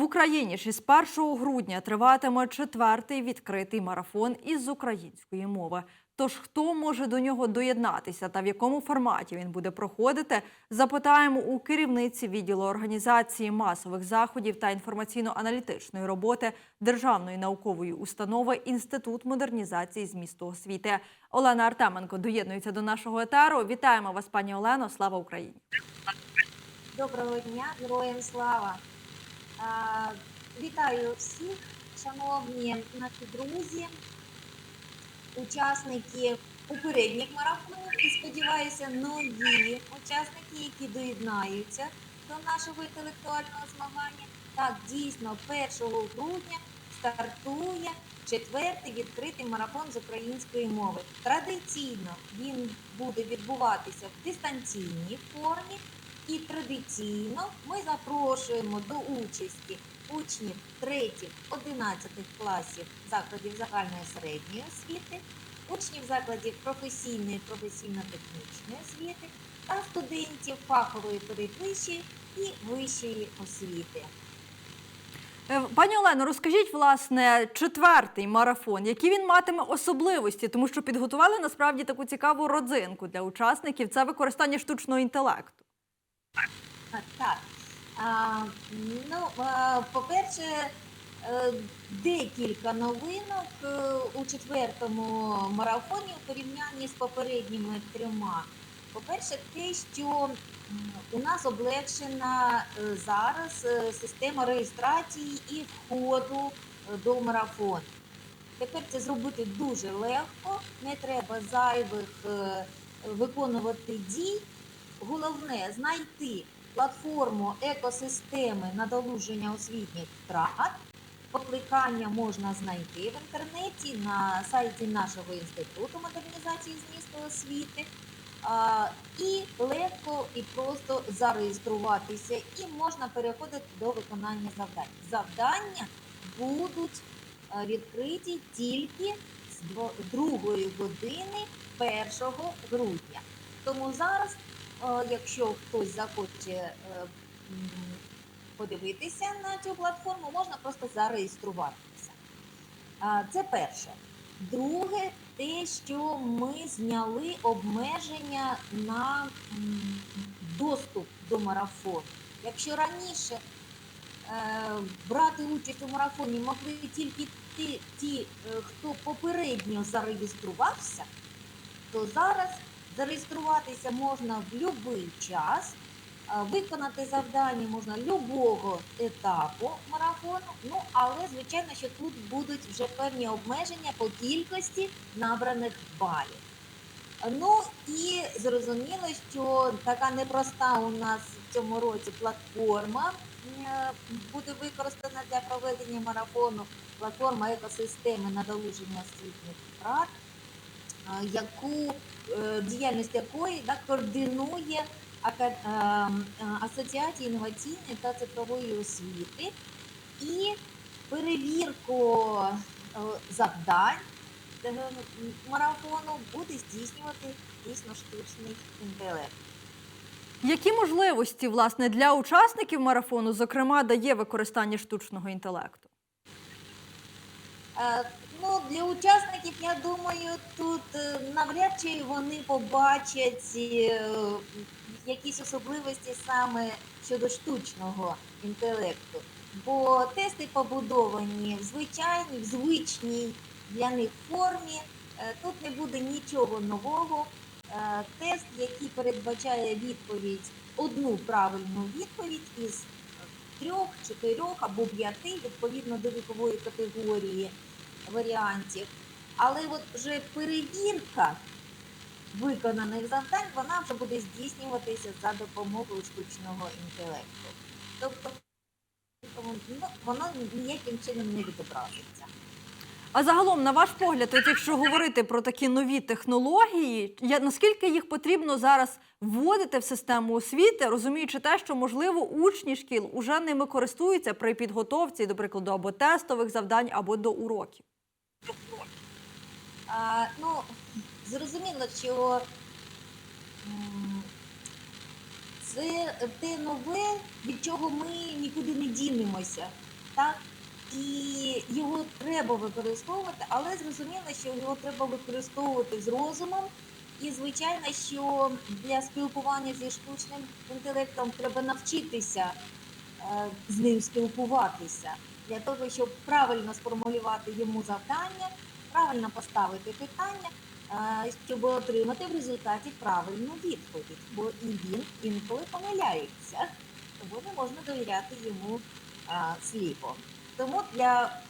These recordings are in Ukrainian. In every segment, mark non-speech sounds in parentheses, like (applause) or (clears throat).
В Україні ж із 1 грудня триватиме четвертий відкритий марафон із української мови. Тож хто може до нього доєднатися та в якому форматі він буде проходити, запитаємо у керівниці відділу організації масових заходів та інформаційно-аналітичної роботи Державної наукової установи Інститут модернізації змісту освіти. Олена Артеменко доєднується до нашого етеру. Вітаємо вас, пані Олено. Слава Україні! Доброго дня, героям слава! Вітаю всіх, шановні наші друзі, учасники попередніх марафонів і сподіваюся, нові учасники, які доєднаються до нашого інтелектуального змагання. Так, дійсно, 1 грудня стартує четвертий відкритий марафон з української мови. Традиційно він буде відбуватися в дистанційній формі. І традиційно ми запрошуємо до участі учнів 3-11 класів закладів загальної середньої освіти, учнів закладів професійної професійно-технічної освіти та студентів фахової передвищої і вищої освіти. Е, Пані Олено, розкажіть, власне, четвертий марафон, які він матиме особливості, тому що підготували насправді таку цікаву родзинку для учасників це використання штучного інтелекту. Так. А, ну, по-перше, е, декілька новинок е, у четвертому марафоні у порівнянні з попередніми трьома. По-перше, те, що у нас облегшена е, зараз система реєстрації і входу до марафону. Тепер це зробити дуже легко, не треба зайвих виконувати дій. Головне знайти платформу екосистеми надолуження освітніх втрат. Покликання можна знайти в інтернеті на сайті нашого інституту модернізації змісту освіти. І легко і просто зареєструватися, і можна переходити до виконання завдань. Завдання будуть відкриті тільки з дво- другої години 1 грудня. Тому зараз Якщо хтось захоче е, подивитися на цю платформу, можна просто зареєструватися. Це перше. Друге, те, що ми зняли обмеження на доступ до марафону. Якщо раніше е, брати участь у марафоні могли тільки ті, е, хто попередньо зареєструвався, то зараз зареєструватися можна в будь-який час, виконати завдання можна любого етапу марафону. Ну, але звичайно, що тут будуть вже певні обмеження по кількості набраних балів. Ну і зрозуміло, що така непроста у нас в цьому році платформа е, буде використана для проведення марафону. Платформа екосистеми надолуження освітніх втрат, а, яку е, діяльність якої да, координує Ака- е, е, Асоціація інноваційної та цифрової освіти і перевірку е, завдань е, марафону буде здійснювати дійсно штучний інтелект. Які можливості власне для учасників марафону, зокрема, дає використання штучного інтелекту? Е, Ну, для учасників, я думаю, тут е, навряд чи вони побачать е, якісь особливості саме щодо штучного інтелекту. Бо тести побудовані в звичайній, в звичній для них формі. Тут не буде нічого нового. Тест, який передбачає відповідь, одну правильну відповідь із трьох, чотирьох або п'яти, відповідно до вікової категорії варіантів. Але от вже перевірка виконаних завдань, вона вже буде здійснюватися за допомогою штучного інтелекту. Тобто ну, воно ніяким чином не відобразиться. А загалом, на ваш погляд, от якщо говорити про такі нові технології, я, наскільки їх потрібно зараз вводити в систему освіти, розуміючи те, що можливо учні шкіл уже ними користуються при підготовці, до прикладу, або тестових завдань, або до уроків? А, ну, зрозуміло, що це те нове, від чого ми нікуди не дінемося. так? І його треба використовувати, але зрозуміло, що його треба використовувати з розумом. І звичайно, що для спілкування зі штучним інтелектом треба навчитися е, з ним спілкуватися для того, щоб правильно сформулювати йому завдання, правильно поставити питання, е, щоб отримати в результаті правильну відповідь. Бо і він інколи помиляється, тому не можна довіряти йому е, сліпо. Тому для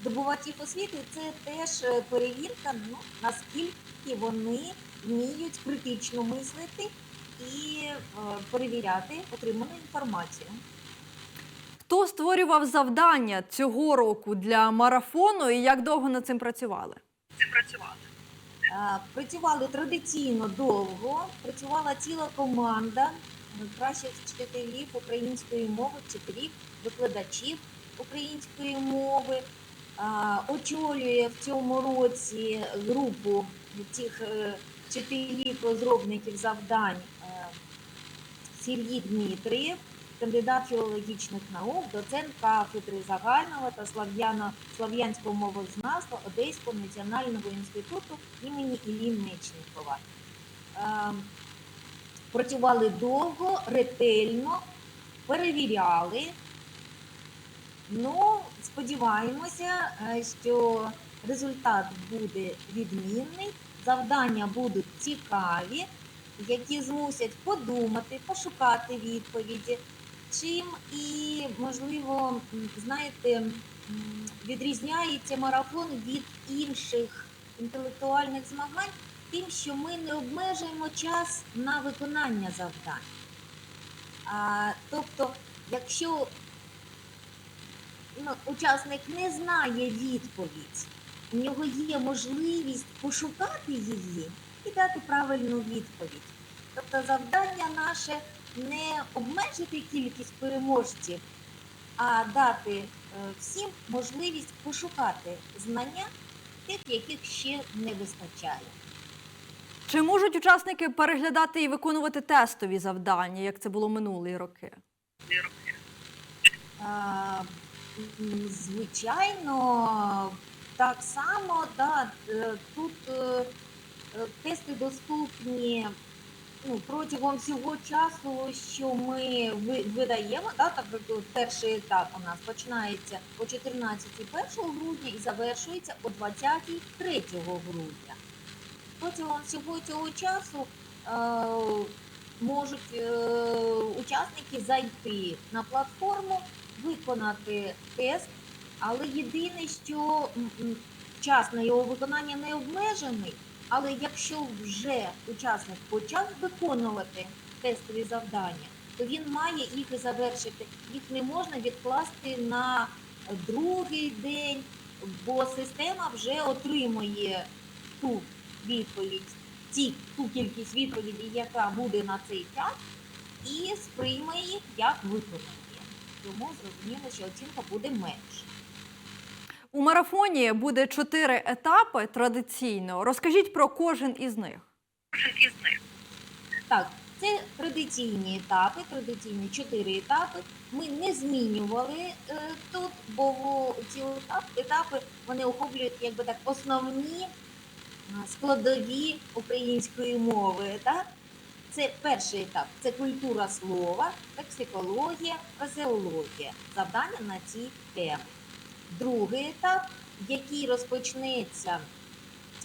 здобувачів освіти це теж е, перевірка, ну, наскільки вони вміють критично мислити і перевіряти отриману інформацію. Хто створював завдання цього року для марафону і як довго над цим працювали? Е, Працювали традиційно довго, працювала ціла команда е, кращих вчителів української мови, вчителів, викладачів української мови. Е, Очолює в цьому році групу цих е, вчителів-розробників завдань Сергій Дмитрієв, кандидат філологічних наук, доцент кафедри загального та слав'янського мовознавства Одеського національного інституту імені Іллі Мечникова. Е, Працювали довго, ретельно, перевіряли. Ну, сподіваємося, е, що результат буде відмінний, завдання будуть цікаві, які змусять подумати, пошукати відповіді. Чим і, можливо, знаєте, відрізняється марафон від інших інтелектуальних змагань, тим, що ми не обмежуємо час на виконання завдань. А, тобто, якщо ну, учасник не знає відповідь, у нього є можливість пошукати її і дати правильну відповідь. Тобто завдання наше не обмежити кількість переможців, а дати е, всім можливість пошукати знання тих, яких ще не вистачає. Чи можуть учасники переглядати і виконувати тестові завдання, як це було минулі роки? А, Звичайно, так само, да, е, тут е, тести доступні ну, протягом всього часу, що ми видаємо. Да, так, перший етап у нас починається о 14 1 грудня і завершується о 20 3 грудня. Протягом всього цього часу е, можуть е, учасники зайти на платформу, виконати тест, але єдине, що час на його виконання не обмежений. Але якщо вже учасник почав виконувати тестові завдання, то він має їх і завершити. Їх не можна відкласти на другий день, бо система вже отримує ту відповідь, ті, ту кількість відповідей, яка буде на цей час, і сприйме їх як виконані. Тому зрозуміло, що оцінка буде менша. У марафоні буде чотири етапи традиційно. Розкажіть про кожен із них. Так, це традиційні етапи, традиційні чотири етапи. Ми не змінювали е, тут, бо ці етапи вони охоплюють якби так основні складові української мови. Так? Це перший етап це культура слова, лексикологія, фразеологія. Завдання на ці теми. Другий етап, який розпочнеться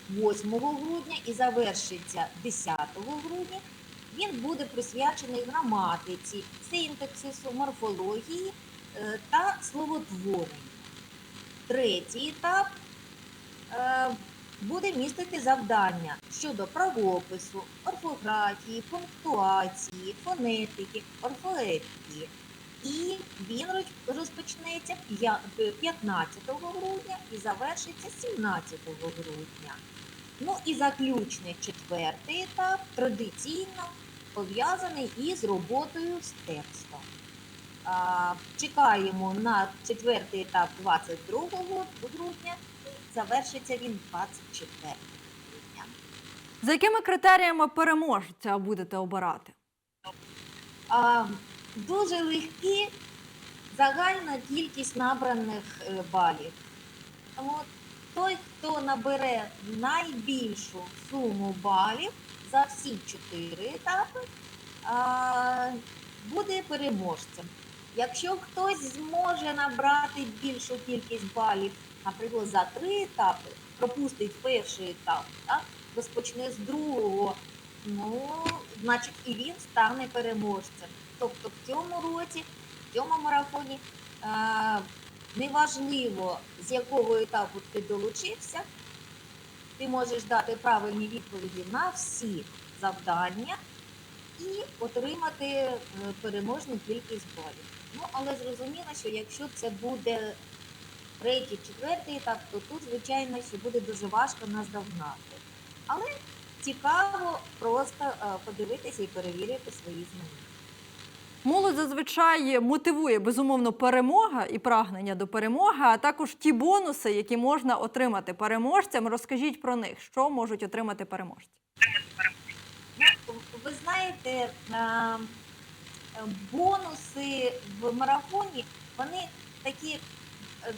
8 грудня і завершиться 10 грудня, він буде присвячений граматиці, синтаксису, морфології е, та словотворенню. Третій етап е, буде містити завдання щодо правопису, орфографії, пунктуації, фонетики, орфоетики. І він роз- розпочнеться 15 грудня і завершиться 17 грудня. Ну і заключний четвертий етап традиційно пов'язаний із роботою з текстом. Чекаємо на четвертий етап 22 грудня і завершиться він 24 грудня. За якими критеріями переможця будете обирати? А, дуже легкі загальна кількість набраних е, балів. Тому той, хто набере найбільшу суму балів за всі чотири етапи, буде переможцем. Якщо хтось зможе набрати більшу кількість балів, наприклад, за три етапи, пропустить перший етап, так, розпочне з другого, ну, значить і він стане переможцем. Тобто в цьому році, в цьому марафоні е, неважливо, з якого етапу ти долучився, ти можеш дати правильні відповіді на всі завдання і отримати е, переможну кількість балів. Ну, але зрозуміло, що якщо це буде третій, четвертий етап, то тут, звичайно, що буде дуже важко наздогнати. Але цікаво просто е, подивитися і перевірити свої знання. Молодь зазвичай мотивує безумовно перемога і прагнення до перемоги, а також ті бонуси, які можна отримати переможцям. Розкажіть про них, що можуть отримати переможці. Ви знаєте, е, бонуси в марафоні, вони такі е,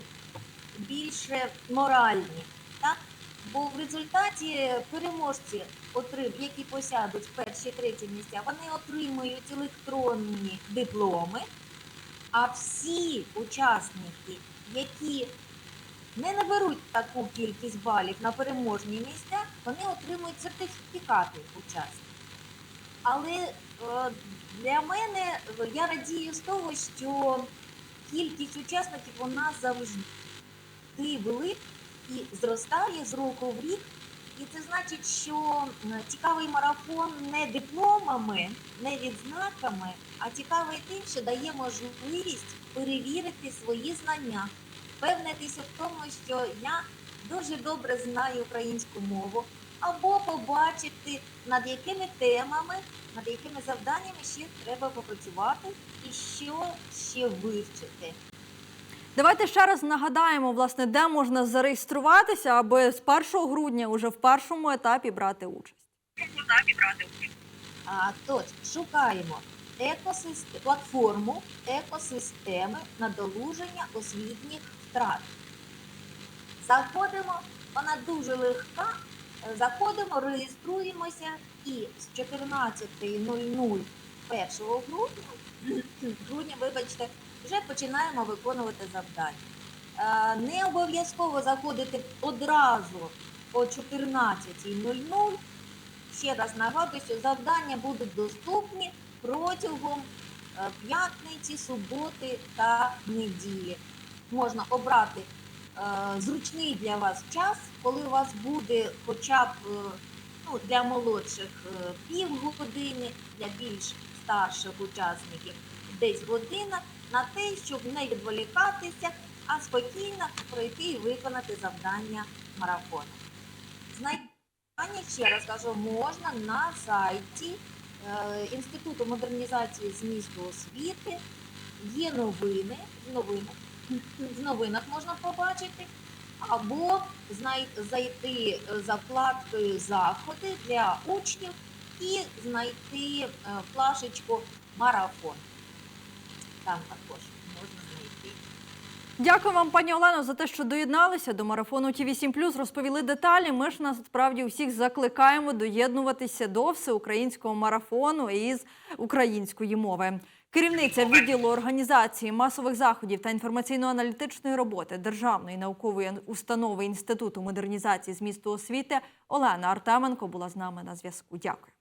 більше моральні. Так? Бо в результаті переможці, які посядуть перші треті місця, вони отримують електронні дипломи, а всі учасники, які не наберуть таку кількість балів на переможні місця, вони отримують сертифікати учасників. Але е, для мене я радію з того, що кількість учасників нас завжди велика і зростає з року в рік. І це значить, що цікавий марафон не дипломами, не відзнаками, а цікавий тим, що дає можливість перевірити свої знання, впевнитися в тому, що я дуже добре знаю українську мову, або побачити, над якими темами, над якими завданнями ще треба попрацювати і що ще вивчити. Давайте ще раз нагадаємо, власне, де можна зареєструватися, аби з 1 грудня уже в першому етапі брати участь. А, тож, шукаємо екосистем, платформу екосистеми надолуження освітніх втрат. Заходимо, вона дуже легка. Заходимо, реєструємося і з 14.00 1 грудня, (clears throat) грудня, вибачте, вже починаємо виконувати завдання. Е, Не обов'язково заходити одразу о 14.00. Ще раз нагадую, що завдання будуть доступні протягом е, п'ятниці, суботи та неділі. Можна обрати е, зручний для вас час, коли у вас буде хоча б ну, для молодших півгодини, для більш старших учасників десь година на те, щоб не відволікатися, а спокійно пройти і виконати завдання марафону. Знайти Питання, ще раз кажу, можна на сайті е, Інституту модернізації змісту освіти. Є новини, новинах, в новинах можна побачити, або зайти за вкладкою заходи для учнів і знайти е, флашечку марафон. Там також можна знайти. Дякую вам, пані Олено, за те, що доєдналися до марафону ті 7 розповіли деталі. Ми ж насправді всіх закликаємо доєднуватися до всеукраїнського марафону із української мови. Керівниця відділу організації масових заходів та інформаційно-аналітичної роботи Державної наукової установи Інституту модернізації змісту освіти Олена Артеменко була з нами на зв'язку. Дякую.